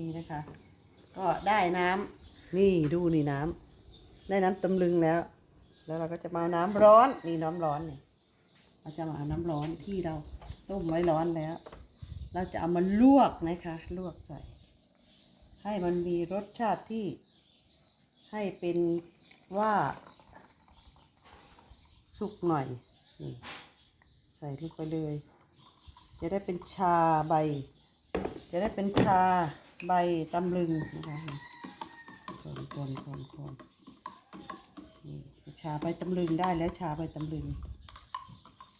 นี่นะคะ ก็ได้น้ำนี่ดูนี่น้ำได้น้ำตำลึงแล้ว แล้วเราก็จะมาเอาน้ำร้อนนี่น้ำร้อนเนี่ยเราจะมาเอาน้ำร้อนที่เราต้มไว้ร้อนแล้ว เราจะเอามาลวกนะคะ ลวกใส่ ให้มันมีรสชาติที่ ให้เป็นว่าสุกหน่อยนี่ใส่ลงไปเลย จะได้เป็นชาใบ จะได้เป็นชา ใบตำลึงนะคะคนคนคนคนนี่ชาใบตำลึงได้แล้วชาใบตำลึง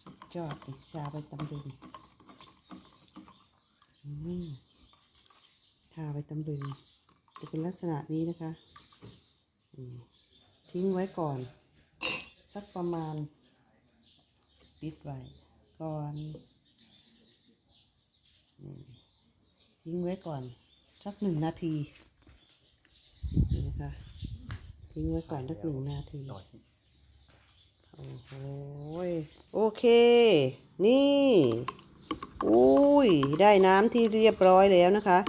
สุดยอดเลยชาใบตำลึงอืมชาใบตำลึง จะเป็นลักษณะนี้นะคะทิ้งไว้ก่อน สักประมาณ ปิดไว้ก่อนทิ้งไว้ก่อน สักหนึ่งนาทีนี่นะคะ ทิ้งไว้ก่อนสักหนึ่งนาที โอ้โหยโอเค นี่อุ้ย ได้น้ำที่เรียบร้อยแล้วนะคะ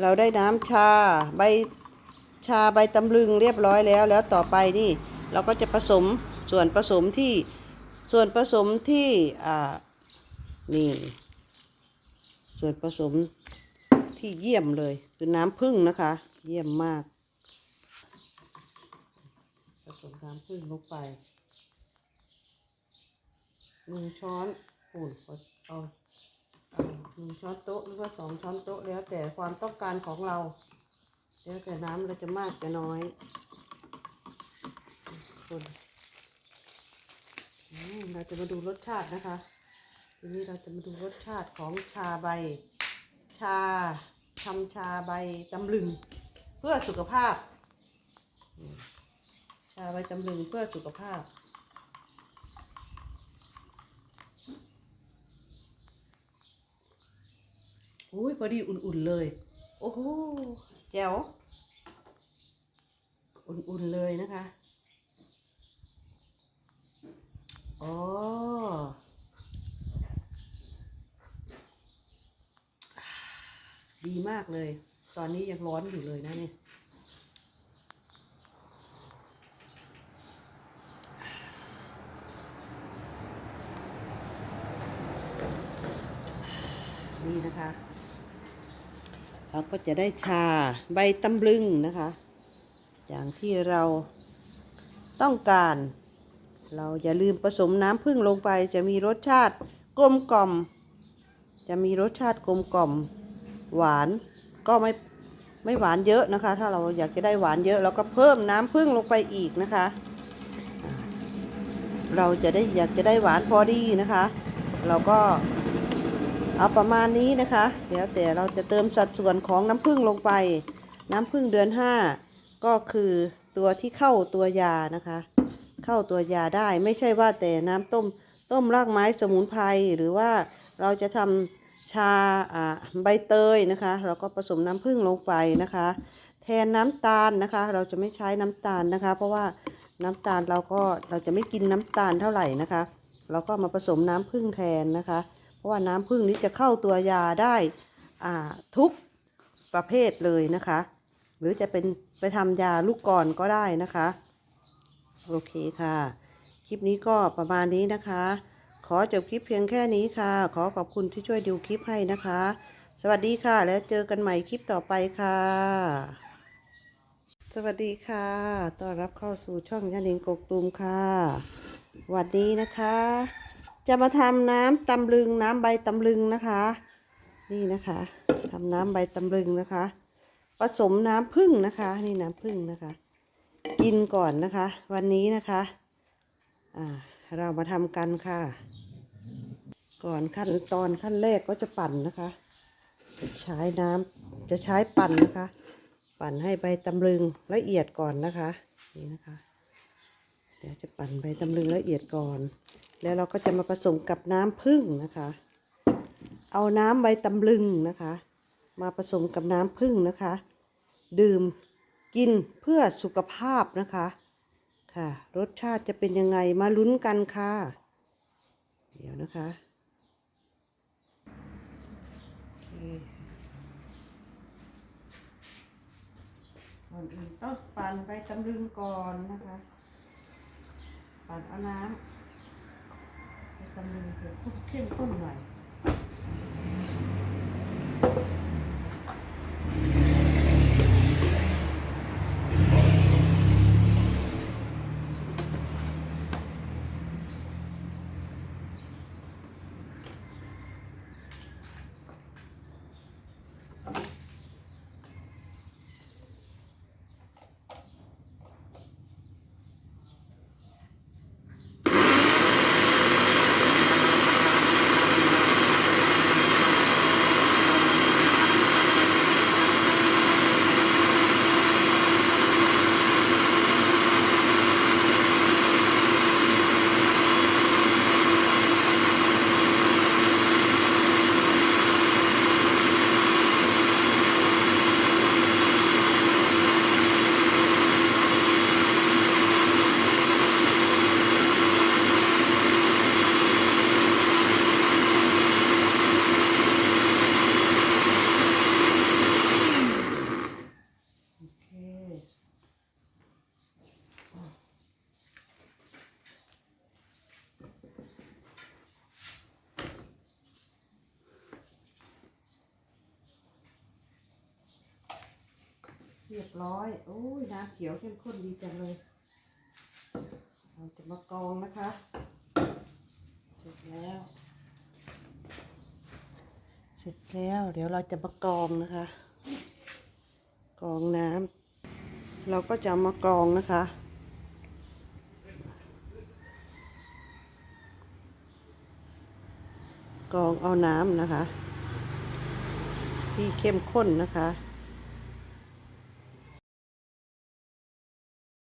เราได้น้ำชาใบชาใบตำลึงเรียบร้อยแล้ว แล้วต่อไปนี่เราก็จะผสมส่วนผสมที่ส่วนผสมที่อ่านี่ส่วนผสม ที่เยี่ยมเลย คือน้ำผึ้งนะคะ เยี่ยมมาก ผสมน้ำผึ้งลงไปหนึ่งช้อนปูนเอาหนึ่งช้อนโต๊ะหรือว่าสองช้อนโต๊ะแล้วแต่ความต้องการของเรา แล้วแต่น้ำเราจะมากจะน้อยคนเราจะมาดูรสชาตินะคะ ทีนี้เราจะมาดูรสชาติของชาใบ ชาทำชาใบตำลึง เพื่อสุขภาพอืมชาใบตำลึงเพื่อสุขภาพ อุ้ยพอดีอุ่นๆเลย โอ้โหแจ๋ว อุ่นๆเลยนะคะ อ๋อ ดีมากเลย ตอนนี้ยังร้อนอยู่เลยนะเนี่ยนี่นะคะ เราก็จะได้ชาใบตำลึงนะคะ อย่างที่เราต้องการ เราอย่าลืมผสมน้ำผึ้งลงไป จะมีรสชาติกลมกล่อม จะมีรสชาติกลมกล่อม หวานก็ไม่ไม่หวานเยอะนะคะ ถ้าเราอยากจะได้หวานเยอะเราก็เพิ่มน้ำผึ้งลงไปอีกนะคะ เราจะได้อยากจะได้หวานพอดีนะคะ เราก็เอาประมาณนี้นะคะ เดี๋ยวแต่เราจะเติมสัดส่วนของน้ำผึ้งลงไป น้ำผึ้งเดือน5ก็คือตัวที่เข้าตัวยานะคะ เข้าตัวยาได้ไม่ใช่ว่าแต่น้ำต้มต้มรากไม้สมุนไพรหรือว่าเราจะทำ ชาใบเตยนะคะเราก็ผสมน้ำผึ้งลงไปนะคะ แทนน้ำตาลนะคะ เราจะไม่ใช้น้ำตาลนะคะ เพราะว่าน้ำตาลเราก็เราจะไม่กินน้ำตาลเท่าไหร่นะคะ เราก็มาผสมน้ำผึ้งแทนนะคะ เพราะว่าน้ำผึ้งนี้จะเข้าตัวยาได้อ่าทุกประเภทเลยนะคะ หรือจะเป็นไปทำยาลูกกรอนก็ได้นะคะ โอเคค่ะ คลิปนี้ก็ประมาณนี้นะคะ อจบคลิปเพียงแค่นี้ค่ะ ขอขอบคุณที่ช่วยดูคลิปให้นะคะ สวัสดีค่ะ แล้วเจอกันใหม่คลิปต่อไปค่ะ สวัสดีค่ะต้อนรับเข้าสู่ช่องยานิงกกตูมค่ะวันนี้นะคะ จะมาทำน้ำตำลึงน้ำใบตำลึงนะคะ นี่นะคะทำน้ำใบตำลึงนะคะ ผสมน้ำผึ้งนะคะ นี่น้ำผึ้งนะคะ กินก่อนนะคะ วันนี้นะคะ อ่าเรามาทำกันค่ะ ก่อนขั้นตอนขั้นแรกก็จะปั่นนะคะ จะใช้น้ำจะใช้ปั่นนะคะ ปั่นให้ใบตำลึงละเอียดก่อนนะคะ นี่นะคะ เดี๋ยวจะปั่นใบตำลึงละเอียดก่อน แล้วเราก็จะมาผสมกับน้ำผึ้งนะคะ เอาน้ำใบตำลึงนะคะ มาผสมกับน้ำผึ้งนะคะ ดื่มกินเพื่อสุขภาพนะคะค่ะ รสชาติจะเป็นยังไงมาลุ้นกันค่ะ เดี๋ยวนะคะ ก่อนอื่นต้องปั่นใบตำลึงก่อนนะคะ ปั่นเอาน้ำใบตำลึงเพื่อเข้มข้นหน่อย เรียบร้อย โอ้ยน้ำเขียวเข้มข้นดีจังเลย เราจะมากรองนะคะ เสร็จแล้ว เสร็จแล้ว เดี๋ยวเราจะมากรองนะคะกรองน้ำเราก็จะมากรองนะคะกรองเอาน้ำนะคะ ที่เข้มข้นนะคะ